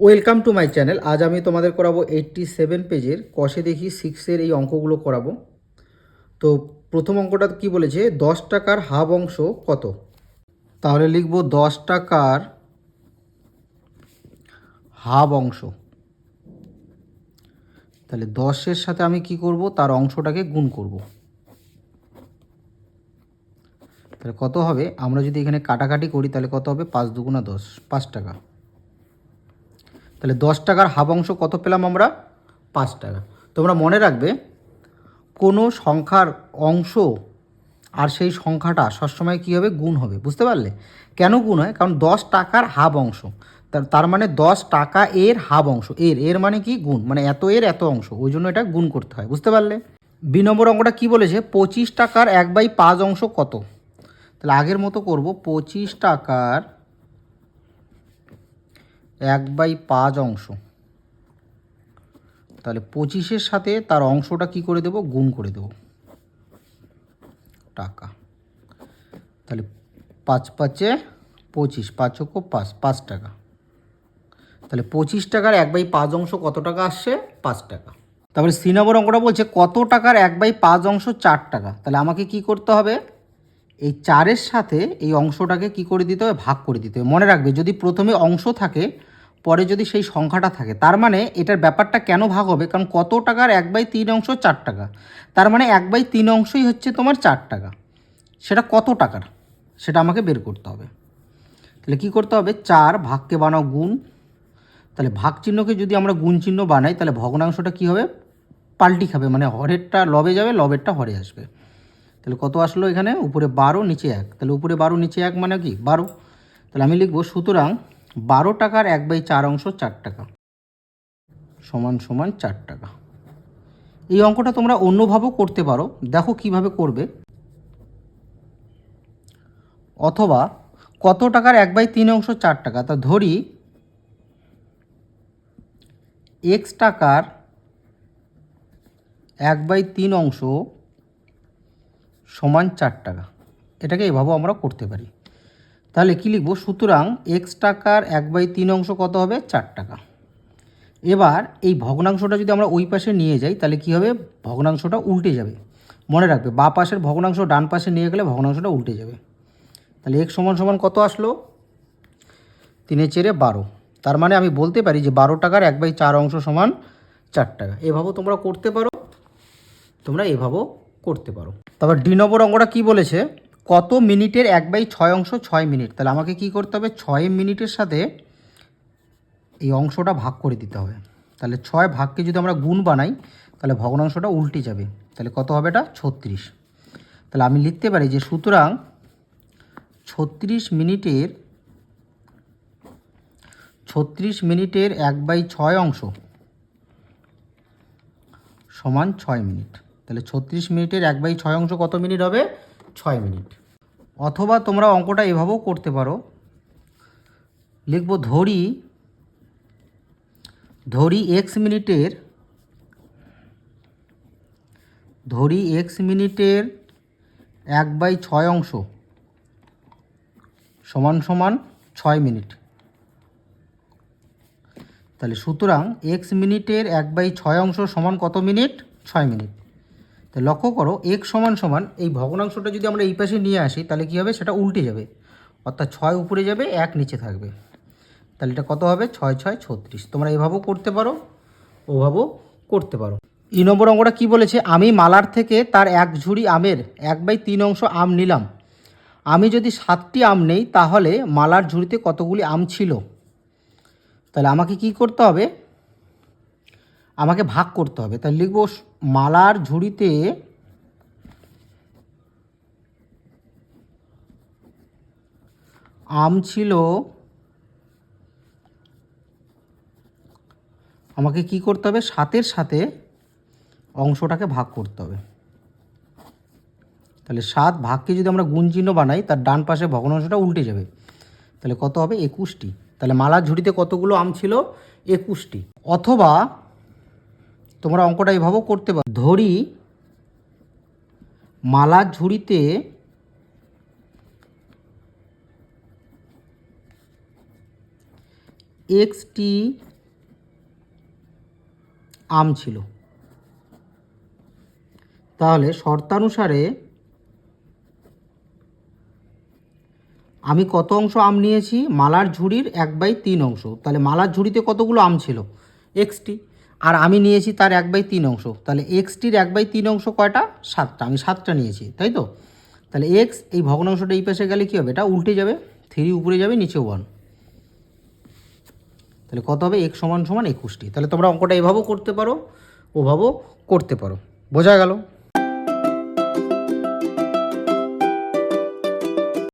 Welcome to my channel আজ আমি তোমাদের করাবো এইটটি সেভেন পেজের কষে দেখি সিক্সের এই অঙ্কগুলো করাবো। তো প্রথম অঙ্কটা কি বলেছে? দশ টাকার হাফ অংশ কত? তাহলে লিখব দশ টাকার হাফ অংশ। তাহলে দশের সাথে আমি কি করব? তার অংশটাকে গুণ করব। তাহলে কত হবে? আমরা যদি এখানে কাটাকাটি করি, তাহলে কত হবে? পাঁচ দুগুণা দশ, পাঁচ টাকা। তাহলে দশ টাকার হাফ অংশ কত পেলাম আমরা? পাঁচ টাকা। তোমরা মনে রাখবে, কোনো সংখ্যার অংশ আর সেই সংখ্যাটা সবসময় কী হবে? গুণ হবে। বুঝতে পারলে? কেন গুণ হয়? কারণ দশ টাকার হাফ অংশ। তার মানে দশ টাকা এর হাফ অংশ। এর এর মানে কি? গুণ। মানে এত এর, এত অংশ। ওই জন্য এটা গুণ করতে হয়। বুঝতে পারলে? বি নম্বর অঙ্কটা কী বলেছে? পঁচিশ টাকার এক বাই পাঁচ অংশ কত? তাহলে আগের মতো করব। পঁচিশ টাকার এক বাই পাঁচ অংশ। তাহলে পঁচিশের সাথে তার অংশটা কি করে দেব? গুণ করে দেব। টাকা। তাহলে পাঁচ পাঁচে পঁচিশ পাঁচক পাঁচ পাঁচ টাকা। তাহলে পঁচিশ টাকার এক বাই পাঁচ অংশ কত টাকা আসছে? পাঁচ টাকা। তারপরে নম্বর অঙ্কটা বলছে কত টাকার এক বাই পাঁচ অংশ? চার টাকা। তাহলে আমাকে কি করতে হবে? এই চারের সাথে এই অংশটাকে কি করে দিতে হবে? ভাগ করে দিতে হবে। মনে রাখবে, যদি প্রথমে অংশ থাকে, পরে যদি সেই সংখ্যাটা থাকে, তার মানে এটার ব্যাপারটা কেন ভাগ হবে? কারণ কত টাকার? এক বাই তিন অংশ চার টাকা। তার মানে এক বাই তিন অংশই হচ্ছে তোমার চার টাকা। সেটা কত টাকার? সেটা আমাকে বের করতে হবে। তাহলে কি করতে হবে? চার ভাগকে বানাও গুণ। তাহলে ভাগ চিহ্নকে যদি আমরা গুণ চিহ্ন বানাই, তাহলে ভগ্নাংশটা কি হবে? পাল্টি খাবে। মানে হরেরটা লবে যাবে, লবেরটা হরে আসবে। তাহলে কত আসলো এখানে? উপরে বারো, নিচে এক। তাহলে উপরে বারো, নিচে এক মানে কি? বারো। তাহলে আমি লিখব, সুতরাং বারো টাকার এক বাই চার অংশ চার টাকা। সমান সমান চার টাকা। এই অঙ্কটা তোমরা অন্যভাবেও করতে পারো। দেখো কীভাবে করবে। অথবা কত টাকার এক বাই তিন অংশ চার টাকা? তা ধরি, এক্স টাকার এক বাই তিন অংশ সমান চার টাকা। এটাকে এভাবেও আমরা করতে পারি। তাহলে কী লিখব? সুতরাং এক্স টাকার এক বাই তিন অংশ কত হবে? চার টাকা। এবার এই ভগ্নাংশটা যদি আমরা ওই পাশে নিয়ে যাই, তাহলে কী হবে? ভগ্নাংশটা উল্টে যাবে। মনে রাখবে, বা পাশের ভগ্নাংশ ডান পাশে নিয়ে গেলে ভগ্নাংশটা উল্টে যাবে। তাহলে এক সমান সমান কত আসলো? তিনে চেরে বারো। তার মানে আমি বলতে পারি যে বারো টাকার এক বাই চার অংশ সমান চার টাকা। এভাবেও তোমরা করতে পারো। তোমরা এভাবেও করতে পারো। তারপর ডি নম্বর অঙ্কটা কী বলেছে? কত মিনিটের এক বাই ছয় অংশ ছয় মিনিট? তাহলে আমাকে কি করতে হবে? ছয় মিনিটের সাথে এই অংশটা ভাগ করে দিতে হবে। তাহলে ছয় ভাগকে যদি আমরা গুণ বানাই, তাহলে ভগ্নাংশটা উল্টে যাবে। তাহলে কত হবে এটা? ছত্রিশ। তাহলে আমি লিখতে পারি যে সুতরাং ছত্রিশ মিনিটের ছত্রিশ মিনিটের এক বাই ছয় অংশ সমান ছয় মিনিট। তাহলে ছত্রিশ মিনিটের এক বাই ছয় অংশ কত মিনিট হবে? ছয় মিনিট। অথবা তোমরা অঙ্কটা এভাবেও করতে পারো। লিখব ধরি ধরি এক্স মিনিটের, ধরি এক্স মিনিটের এক বাই ছয় অংশ সমান সমান ছয় মিনিট। তাহলে সুতরাং এক্স মিনিটের এক বাই ছয় অংশ সমান কত মিনিট? ছয় মিনিট। তো লক্ষ্য করো এক সমান সমান, এই ভগ্নাংশটা যদি আমরা এই পাশে নিয়ে আসি, তাহলে কী হবে? সেটা উল্টে যাবে। অর্থাৎ ছয় উপরে যাবে, এক নিচে থাকবে। তাহলে এটা কত হবে? ছয় ছয়, ছত্রিশ। তোমরা এভাবেও করতে পারো, ওভাবেও করতে পারো। ই নম্বর অঙ্কটা কী বলেছে? আমি মালার থেকে তার এক ঝুড়ি আমের এক বাই তিন অংশ আম নিলাম। আমি যদি সাতটি আম নেই, তাহলে মালার ঝুড়িতে কতগুলি আম ছিল? তাহলে আমাকে কি করতে হবে? আমাকে ভাগ করতে হবে। তাহলে লিখব মালার ঝুড়িতে আম ছিল। আমাকে কি করতে হবে? সাতের সাথে অংশটাকে ভাগ করতে হবে। তাহলে সাত ভাগকে যদি আমরা গুণ বানাই, তার ডান পাশে ভগ্নাংশটা উল্টে যাবে। তাহলে কত হবে? একুশটি। তাহলে মালার ঝুড়িতে কতগুলো আম ছিল? একুশটি। অথবা তোমরা অঙ্কটা এভাবেও করতে পারো। ধরি মালার ঝুড়িতে এক্সটি আম ছিল। তাহলে শর্তানুসারে আমি কত অংশ আম নিয়েছি? মালার ঝুড়ির এক বাই তিন অংশ। তাহলে মালার ঝুড়িতে কতগুলো আম ছিল? এক্সটি আর আমি নিয়েছি তার এক বাই তিন অংশ। তাহলে এক্সটির এক বাই তিন অংশ কয়টা? সাতটা। আমি সাতটা নিয়েছি, তাই তো? তাহলে এক্স এই ভগ্নাংশটা এই পাশে গেলে কী হবে? এটা উল্টে যাবে, থ্রি উপরে যাবে, নিচে ওয়ান তাহলে কত হবে? এক সমান সমান একুশটি। তাহলে তোমরা অঙ্কটা এভাবেও করতে পারো, ওভাবেও করতে পারো। বোঝা গেল?